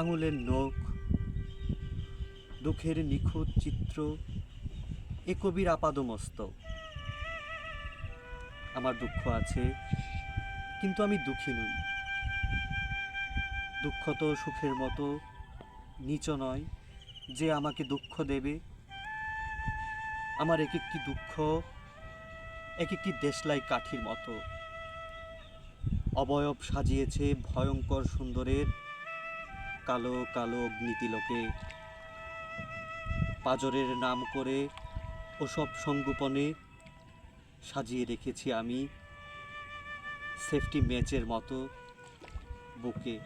আঙুলের নখ, দুঃখের নিখুঁত চিত্র, এ কবির আপাদমস্তক আমার দুঃখ আছে, কিন্তু আমি দুঃখী নই। দুঃখ তো সুখের মতো, নিচ নয় যে আমাকে দুঃখ দেবে। আমার এক একটি দুঃখ এক একটি দেশলাই কাঠির মতো। অবয়ব সাজিয়েছে ভয়ঙ্কর সুন্দরের কালো কালো অগ্নিতিলকে পাজরের নাম করে ওসব সংগোপনে সাজিয়ে রেখেছি আমি সেফটি ম্যাচের মতো বুকে।